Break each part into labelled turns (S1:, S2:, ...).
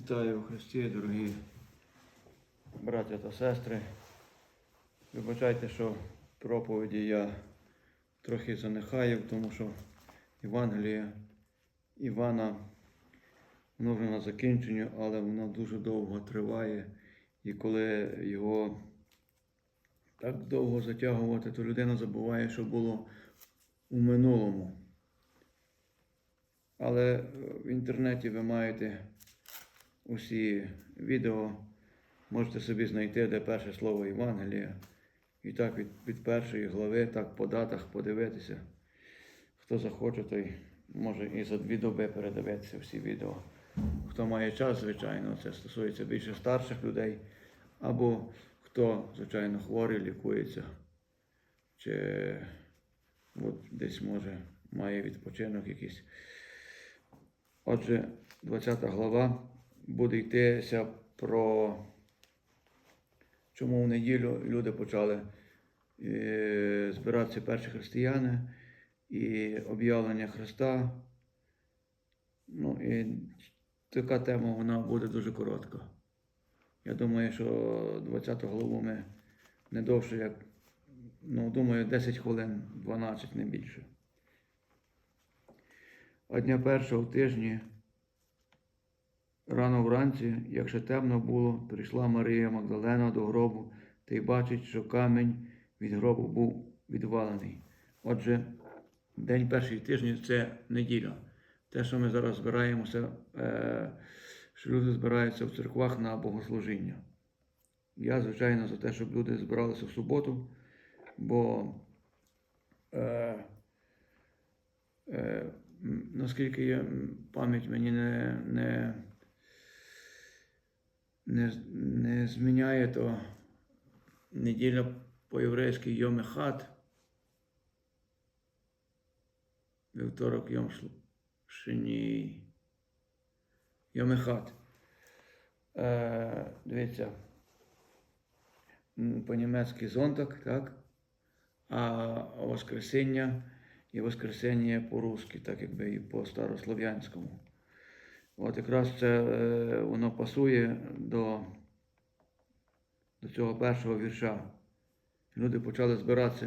S1: Вітаю у Христі, дорогі браття та сестри. Вибачайте, що проповіді я трохи занехаю, тому що Євангеліє Івана воно вже на закінченню, але воно дуже довго триває. І коли його так довго затягувати, то людина забуває, що було у минулому. Але в інтернеті ви маєте усі відео, можете собі знайти, де перше слово Євангелія. І так від, від першої глави, так по датах подивитися. Хто захоче, той може і за дві доби передивитися всі відео. Хто має час, звичайно, це стосується більше старших людей, або хто, звичайно, хворий, лікується, чи от десь може має відпочинок якийсь. Отже, 20 глава буде йтися про чому в неділю люди почали е, збиратися перші християни і об'явлення Христа. Ну і така тема вона буде дуже коротка. Я думаю, що 20 главу ми не довше, як, ну, думаю, 10 хвилин, 12, не більше. А дня першого в тижні, рано вранці, як ще темно було, прийшла Марія Магдалена до гробу та й бачить, що камінь від гробу був відвалений. Отже, день перший тижні це неділя. Те, що ми зараз збираємося, е, що люди збираються в церквах на богослужіння. Я, звичайно, за те, щоб люди збиралися в суботу, бо е, е, наскільки я, пам'ять мені не, не, не, не зміняє, то неділя по-єврейськи Йом Ехад, вівторок Йом Шлу- Йом Ехад. Е, дивіться, по-німецьки зонтак, так? А Воскресіння і Воскресіння по-русски, так якби і по-старослов'янському. От якраз це е, воно пасує до, до цього першого вірша. Люди почали збиратися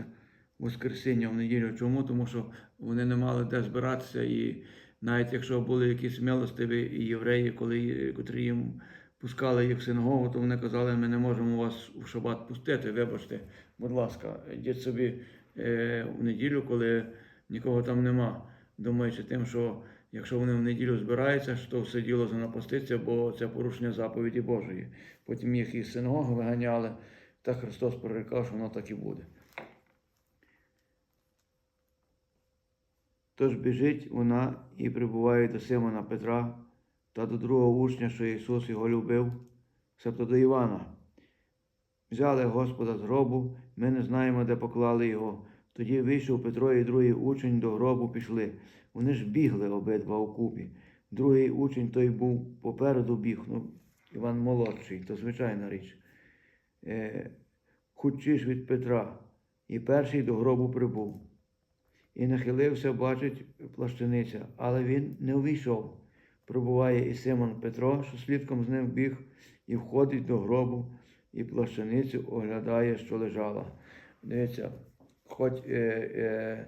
S1: в Воскресіння в неділю. Чому? Тому що вони не мали де збиратися, і навіть якщо були якісь милостиві і євреї, коли, котрі їм пускали їх в синагогу, то вони казали, ми не можемо вас в шабат пустити, вибачте, будь ласка, йдіть собі е, в неділю, коли нікого там нема, думаючи тим, що якщо вони в неділю збираються, то все діло занапаститься, бо це порушення заповіді Божої. Потім їх із синагоги виганяли, та Христос прорікав, що воно так і буде. Тож біжить вона і прибуває до Симона Петра та до другого учня, що Ісус його любив, себто до Івана. Взяли Господа з гробу, ми не знаємо, де поклали його. Тоді вийшов Петро і другий учень до гробу пішли. Вони ж бігли обидва у купі. Другий учень той був попереду біг, ну, Іван молодший, то звичайна річ. Е, худшіш від Петра, і перший до гробу прибув. І нахилився, бачить плащаниця, але він не увійшов. Прибуває і Симон Петро, що слідком з ним біг, і входить до гробу, і плащаницю оглядає, що лежала. Дивіться, хоч е, е,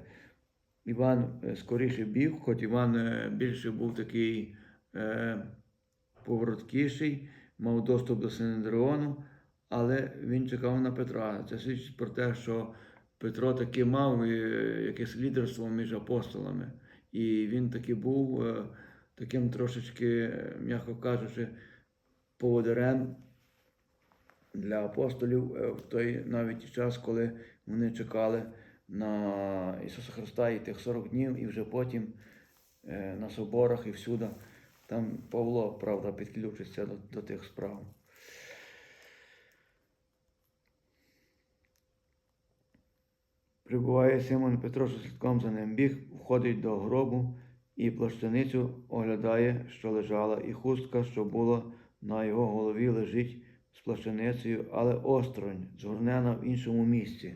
S1: Іван е, скоріше біг, хоч Іван е, більше був такий е, повороткіший, мав доступ до Синедріону, але він чекав на Петра. Це свідчить про те, що Петро таки мав якесь лідерство між апостолами. І він таки був таким трошечки, м'яко кажучи, поводирем для апостолів в той навіть час, коли вони чекали на Ісуса Христа і тих 40 днів, і вже потім е, на соборах і всюди. Там Павло, правда, підключиться до, до тих справ. Прибуває Симон Петро, що слідком за ним біг, входить до гробу і плащаницю оглядає, що лежала, і хустка, що була на його голові, лежить з плащаницею, але осторонь, згорнена в іншому місці.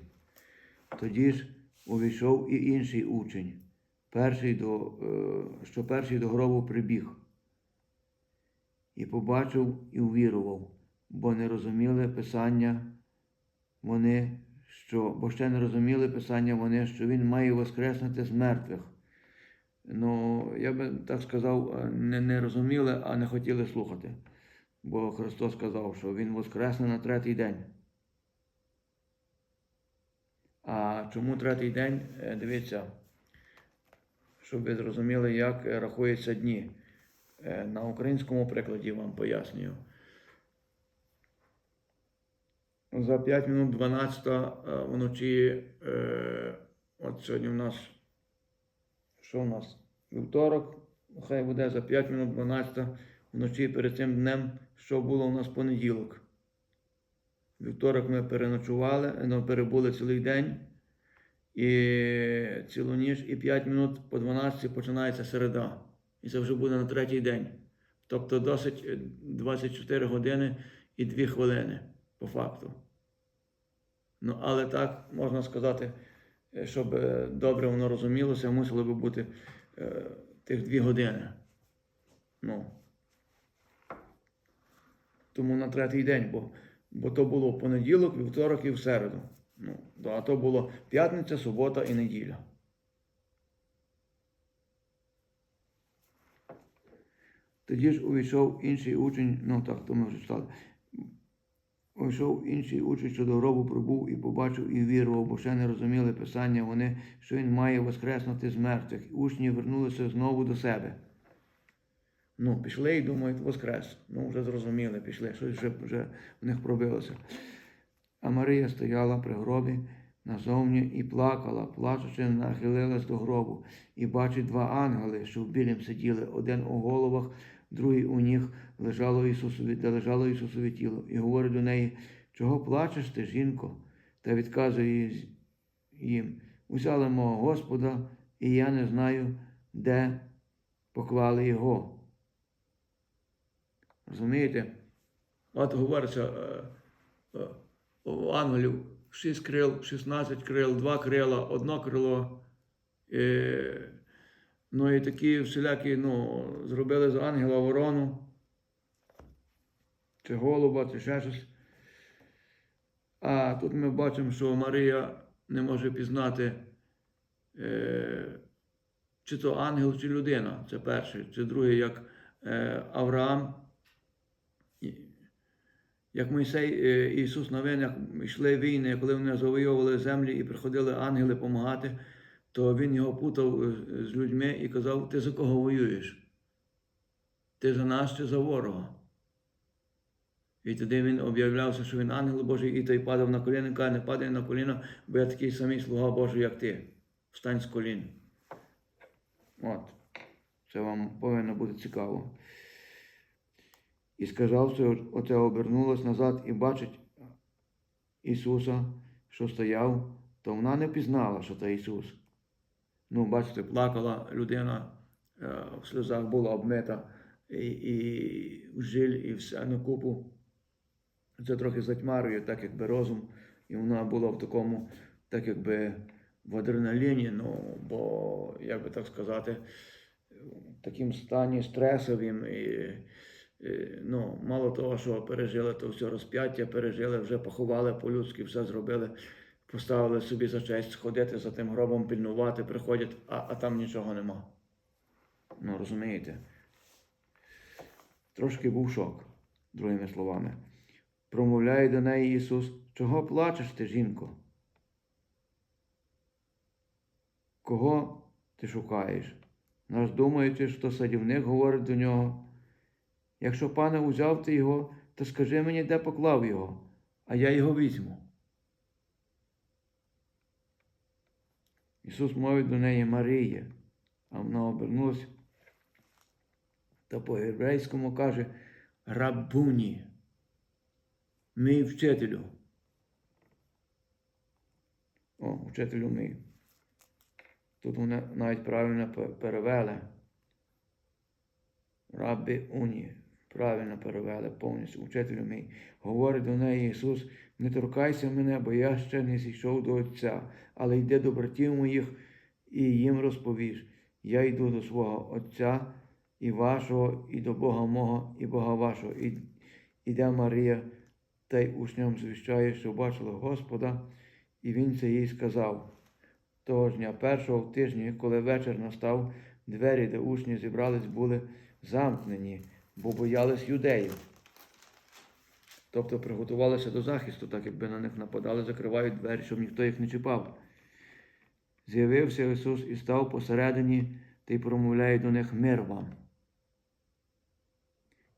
S1: Тоді ж увійшов і інший учень, перший до, е, що перший до гробу прибіг. і побачив і увірував, бо не розуміли Писання вони, що, бо ще не розуміли Писання вони, що Він має воскреснути з мертвих. Ну, я би так сказав, е, не, не розуміли, а не хотіли слухати. Бо Христос сказав, що Він воскресне на третій день. А чому третій день? Е, Дивіться, щоб ви зрозуміли, як е, рахуються дні. Е, На українському прикладі вам пояснюю. За 5 минут 12 е, вночі, от сьогодні у нас, що у нас? Вівторок, хай буде за 5 минут 12 вночі перед цим днем, що було у нас понеділок. Вівторок ми переночували, ну, перебули цілий день і цілу ніч, і 5 минут по 12 починається середа. І це вже буде на третій день. Тобто досить е, 24 години і 2 хвилини по факту. Ну, але так можна сказати, е, щоб е, добре воно розумілося, мусило би бути е, тих 2 години. Ну. Тому на третій день, бо, бо то було в понеділок, вівторок і в середу. Ну, а то було п'ятниця, субота і неділя. Тоді ж увійшов інший учень, ну так, то ми вже читали. Увійшов інший учень, що до гробу прибув і побачив і вірував, бо ще не розуміли Писання вони, що він має воскреснути з мертвих. Учні вернулися знову до себе. Ну, пішли і думають, воскрес. Ну, вже зрозуміли, пішли, щось вже, вже в них пробилося. А Марія стояла при гробі назовні і плакала, плачучи, нахилилась до гробу, і бачить два ангели, що в білім сиділи, один у головах, другий у ніг лежало Ісусові, де лежало Ісусове тіло, і говорить до неї, чого плачеш ти, жінко? Та відказує їм, узяли мого Господа, і я не знаю, де поклали його. Розумієте? От говориться, у ангелів 6 крил, 16 крил, 2 крила, одно крило. Е, ну і такі всілякі, ну, зробили з ангела ворону, чи голуба, чи ще щось. А тут ми бачимо, що Марія не може пізнати, е, чи то ангел, чи людина. Це перше, чи друге, як е, Авраам. Як Мойсей е, і Ісус на винах йшли війни, коли вони завойовували землі і приходили ангели допомагати, то він його путав е, з людьми і казав: Ти за кого воюєш? Ти за нас чи за ворога? І тоді він об'являвся, що він ангел Божий, і той падав на коліна, каже, не падай на коліна, бо я такий самий слуга Божий, як ти. Встань з колін. От. Це вам повинно бути цікаво. І сказав, що оце обернулась назад і бачить Ісуса, що стояв, то вона не пізнала, що це Ісус. Ну, бачите, плакала людина, е, в сльозах була обмита і, і в жиль, і все на купу. Це трохи затьмарює, так якби розум, і вона була в такому, так якби в адреналіні, ну, бо, як би так сказати, в такому стані стресовим. І, ну, мало того, що пережили то все розп'яття, пережили, вже поховали по-людськи, все зробили, поставили собі за честь ходити за тим гробом, пильнувати, приходять, а, а там нічого нема. Ну, розумієте? Трошки був шок, другими словами. Промовляє до неї Ісус, чого плачеш ти, жінко? Кого ти шукаєш? Наш думаючи, що садівник говорить до нього. Якщо пане узяв ти його, то скажи мені, де поклав його, а я його візьму. Ісус мовить до неї Марія, а вона обернулася та по-єврейському каже Рабуні, мій вчителю. О, вчителю мій. Тут вони навіть правильно перевели. Рабби уні. Правильно перевели повністю. Учителю мій. Говорить до неї Ісус, не торкайся мене, бо я ще не зійшов до Отця, але йди до братів моїх і їм розповіш. Я йду до свого Отця і вашого, і до Бога мого, і Бога вашого. І, іде Марія, та й учням звіщає, що бачила Господа, і він це їй сказав. Того ж дня першого в тижні, коли вечір настав, двері, де учні зібрались, були замкнені, бо боялись юдеїв. Тобто приготувалися до захисту, так якби на них нападали, закривають двері, щоб ніхто їх не чіпав. З'явився Ісус і став посередині та й промовляє до них мир вам.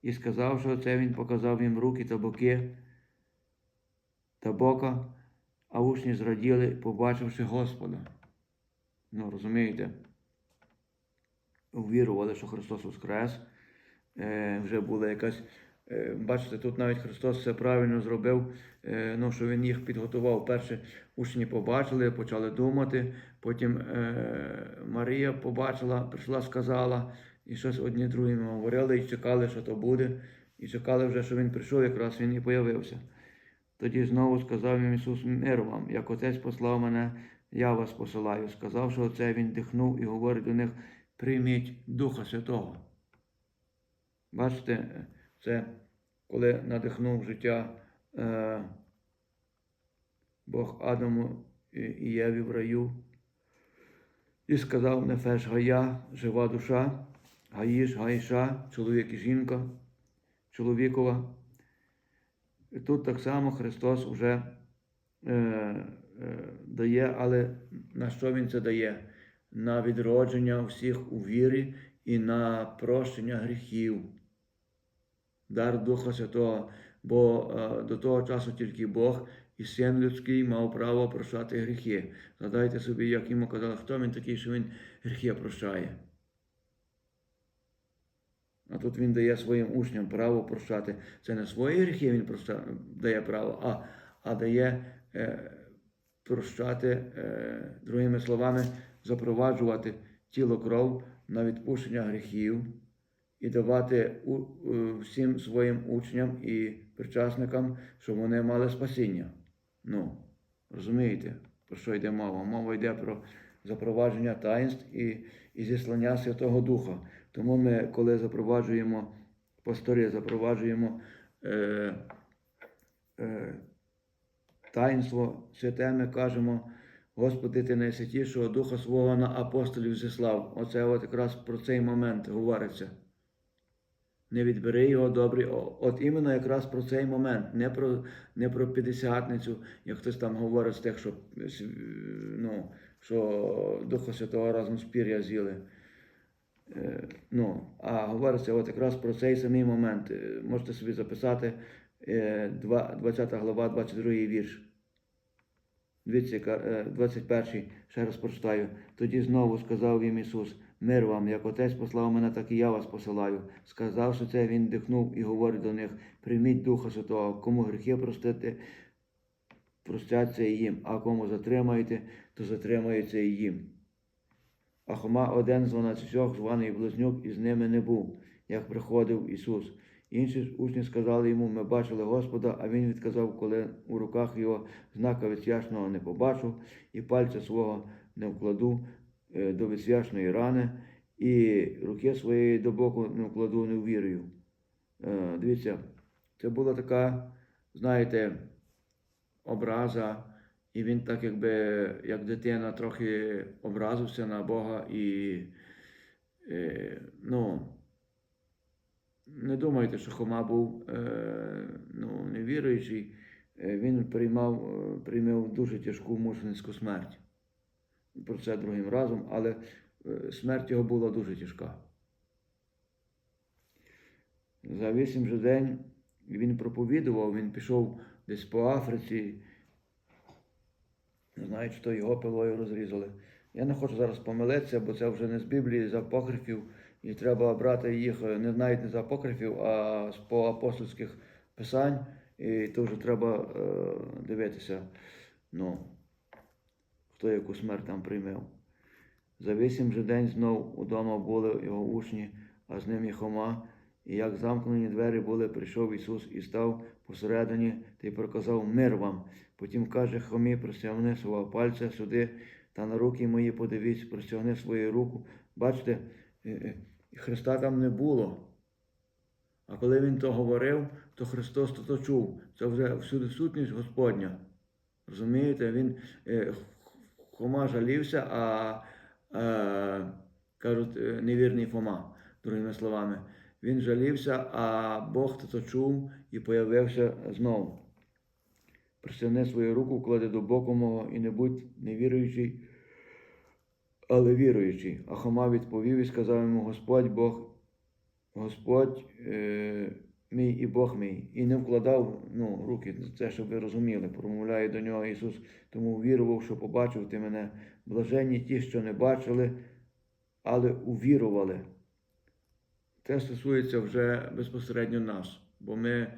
S1: І сказавши оце, він показав їм руки та боки та бока, а учні зраділи, побачивши Господа. Ну, розумієте? Увірували, що Христос Воскрес. Е, вже була якась. е, Бачите, тут навіть Христос все правильно зробив, е, ну, що Він їх підготував. Перше учні побачили, почали думати. Потім Марія побачила, прийшла, сказала, і щось одні другим говорили, і чекали, що то буде. І чекали вже, що він прийшов, якраз він і появився. Тоді знову сказав їм Ісус мир вам, як Отець послав мене, я вас посилаю. Сказавши оце, він дихнув і говорить до них: прийміть Духа Святого. Бачите, це коли надихнув життя е, Бог Адаму і Єві в раю. І сказав Нефеш Гая, жива душа, Гаїш, Гаїша, чоловік і жінка, чоловікова. І тут так само Христос вже е, е, дає, але на що Він це дає? На відродження всіх у вірі і на прощення гріхів. Дар Духа Святого, бо е, до того часу тільки Бог і син людський мав право прощати гріхи. Згадайте собі, як йому казали, хто він такий, що він гріхи прощає. А тут він дає своїм учням право прощати. Це не свої гріхи він дає право, а, а дає е, прощати, е, другими словами, запроваджувати тіло кров на відпущення гріхів і давати е, всім своїм учням і причасникам, щоб вони мали спасіння. Ну, розумієте, про що йде мова? Мова йде про запровадження таїнств і, і зіслання Святого Духа. Тому ми, коли запроваджуємо пастори, запроваджуємо е, е, таїнство святе, ми кажемо, Господи, ти найсвятішого Духа свого на апостолів зіслав. Оце от якраз про цей момент говориться. Не відбери його добрий. О- От іменно якраз про цей момент, не про, не про п'ятдесятницю, як хтось там говорить з тих, що, е, ну, що Духа Святого разом з пір'я з'їли. Е, Ну, а говориться от якраз про цей самий момент. Е, Можете собі записати е, 20 глава, 22 вірш. Дивіться, яка, е, 21, ще раз прочитаю. Тоді знову сказав їм Ісус: Мир вам, як Отець послав мене, так і я вас посилаю. Сказавши це, Він дихнув і говорить до них: прийміть Духа Святого, кому гріхи простити, простяться і їм, а кому затримаєте, то затримається і їм. А Хома один з дванадцятьох, званий Близнюк, із ними не був, як приходив Ісус. Інші учні сказали йому, ми бачили Господа, а він відказав, коли у руках його знака відсвячного не побачу, і пальця свого не вкладу до відсвячної рани, і руки своєї до боку не вкладу, не ввірую. Е, Дивіться, це була така, знаєте, образа, і він так, якби як дитина, трохи образився на Бога і е, ну. Не думайте, що Хома був е, ну, невіруючий, Е, він приймав, е, приймав дуже тяжку мученицьку смерть. Про це другим разом, але е, смерть його була дуже тяжка. За вісім же день він проповідував, він пішов десь по Африці. Не знаю, чи то його пилою розрізали. Я не хочу зараз помилитися, бо це вже не з Біблії, з апокрифів. І треба брати їх е, не навіть не з апокрифів, а з по апостольських писань. І то вже треба е, дивитися, ну, хто яку смерть там приймав. За вісім же день знов удома були його учні, а з ним і Хома. І як замкнені двері були, прийшов Ісус і став посередині та й проказав мир вам. Потім каже Хомі, простягни свого пальця сюди та на руки мої подивіться, простягни свою руку. Бачите, е, е, Христа там не було. А коли він то говорив, то Христос то, то чув. Це вже всюди сутність Господня. Розумієте, він е, Хома жалівся, а е, кажуть, е, невірний Фома, другими словами. Він жалівся, а Бог то чув і появився знову. Присягни свою руку, вклади до боку мого і не будь невіруючий, але віруючий. А Хома відповів і сказав йому Господь Бог, Господь е, мій і Бог мій. І не вкладав ну, руки, це, щоб ви розуміли, промовляє до нього Ісус, тому вірував, що побачив ти мене. Блаженні ті, що не бачили, але увірували. Це стосується вже безпосередньо нас, бо ми,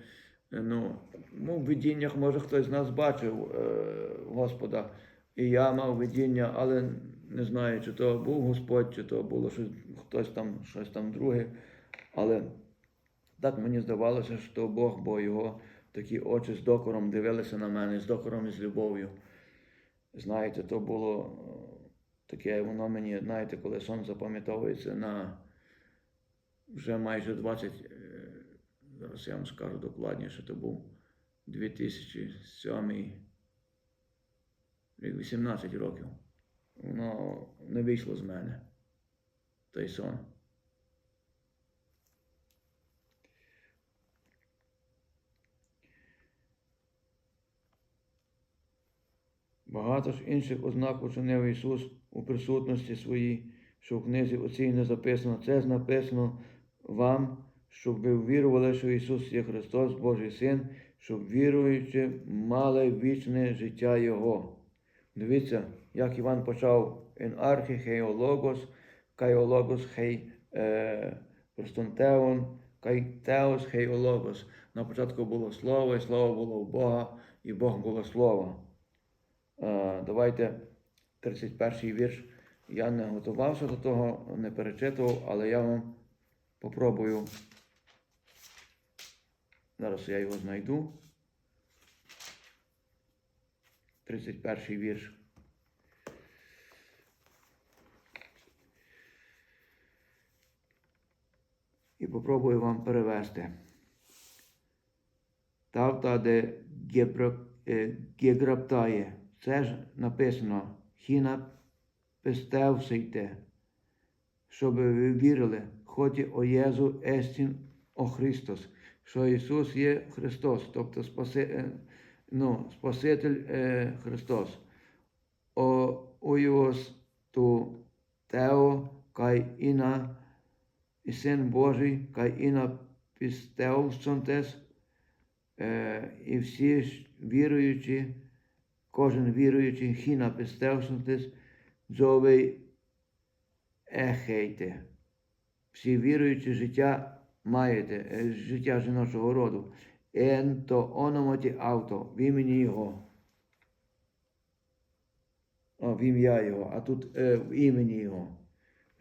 S1: ну, ну, в видіннях, може, хтось з нас бачив е, Господа, і я мав видіння, але не знаю, чи то був Господь, чи то було щось, хтось там, щось там друге. Але так мені здавалося, що Бог, бо його такі очі з докором дивилися на мене, з докором і з любов'ю. Знаєте, то було е, таке, воно мені, знаєте, коли сон запам'ятовується на вже майже 20, е, зараз я вам скажу докладніше, то був 2007 рік, 18 років. Воно не вийшло з мене, той сон. Багато ж інших ознак учинив Ісус у присутності своїй, що в книзі оцій не записано. Це ж написано вам, щоб ви вірували, що Ісус є Христос, Божий Син, щоб віруючи, мали вічне життя Його. Дивіться, як Іван почав «Ін архі хеологос, кайологос хей е, простонтеон, кайтеос хеологос. На початку було слово, і слово було в Бога, і Бог було слово. Е, Давайте 31 вірш. Я не готувався до того, не перечитував, але я вам попробую. Зараз я його знайду. 31 вірш. І попробую вам перевести. Тавта де гебра- е, геграптає. Це ж написано Хіна пестевсийте, щоб ви вірили, хоті о Єзу Естін о Христос, що Ісус є Христос, тобто спаси, е, ну, Спаситель е, Христос. О уйос ту Тео, кай іна, і Син Божий, кай іна пістевсонтес, е, і всі віруючі, кожен віруючий, хіна пістевсонтес, дзовий ехейте. Всі віруючі життя маєте, е, життя жіночого роду. Ен то ономоті авто, в імені Його. О, в ім'я Його, а тут е, в імені Його.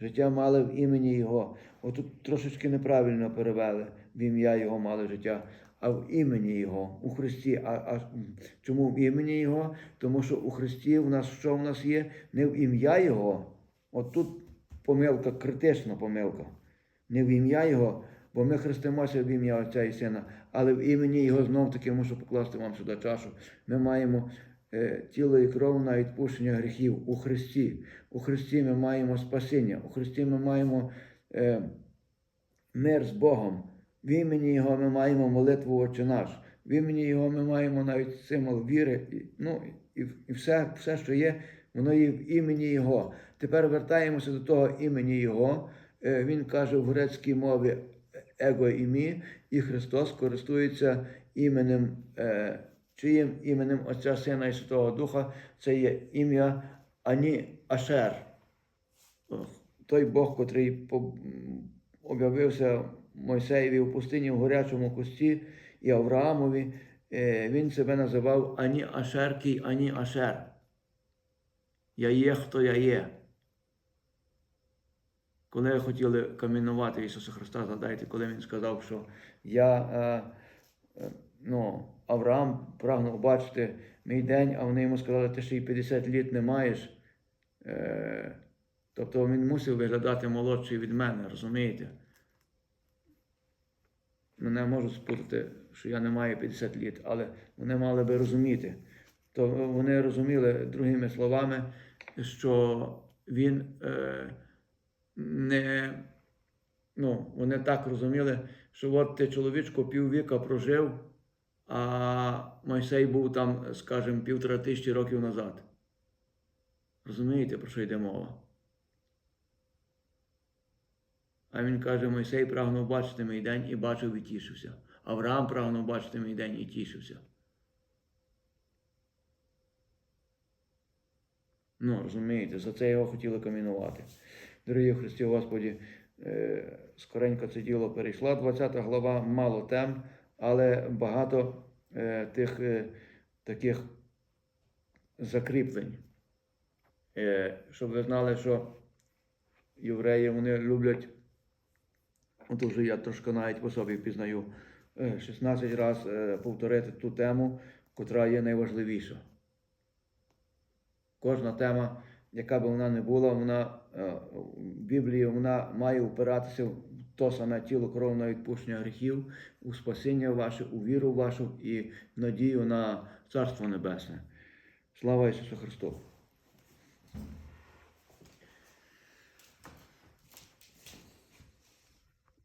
S1: Життя мали в імені Його. Отут трошечки неправильно перевели. В ім'я Його мали життя, а в імені Його, у Христі. А, а чому в імені Його? Тому що у Христі в нас що в нас є? Не в ім'я Його. От тут помилка, критична помилка. Не в ім'я Його, бо ми хрестимося в ім'я Отця і Сина, але в імені Його знов таки мушу покласти вам сюди чашу. Ми маємо е, тіло і кров на відпущення гріхів у Христі. У Христі ми маємо спасіння, у Христі ми маємо е, мир з Богом. В імені Його ми маємо молитву Отче наш. В імені Його ми маємо навіть символ віри. І, ну, і, і все, все, що є, воно є в імені Його. Тепер вертаємося до того імені Його. Е, Він каже в грецькій мові его імі, і Христос користується іменем, е, чиїм іменем Отця Сина і Святого Духа. Це є ім'я Ані Ашер. Той Бог, котрий об'явився Мойсеєві в пустині в горячому кусті і Авраамові, е, він себе називав Ані Ашеркий, Ані Ашер. Я є, хто я є. Коли хотіли камінувати Ісуса Христа, згадайте, коли Він сказав, що я, е, е, ну, Авраам прагнув бачити мій день, а вони йому сказали, ти ще й 50 літ не маєш. Тобто він мусив виглядати молодший від мене, розумієте? Мене можуть спутати, що я не маю 50 літ, але вони мали би розуміти. То вони розуміли другими словами, що він е, не. Ну, вони так розуміли, що от ти чоловічко піввіка прожив, а Мойсей був там, скажімо, півтора тисячі років назад. Розумієте, про що йде мова? А він каже, Мойсей прагнув бачити мій день і бачив і тішився. Авраам прагнув бачити мій день і тішився. Ну, розумієте, за це його хотіли камінувати. Дорогі Христі Господі, е, скоренько це діло перейшла. 20 глава, мало тем, але багато е, тих е, таких закріплень. Щоб ви знали, що євреї вони люблять, от вже я трошки навіть по собі пізнаю, е, 16 разів повторити ту тему, котра є найважливіша. Кожна тема, яка би вона не була, вона е, в Біблії вона має опиратися в то саме тіло кров на відпущення гріхів, у спасіння ваше, у віру вашу і надію на Царство Небесне. Слава Ісусу Христу!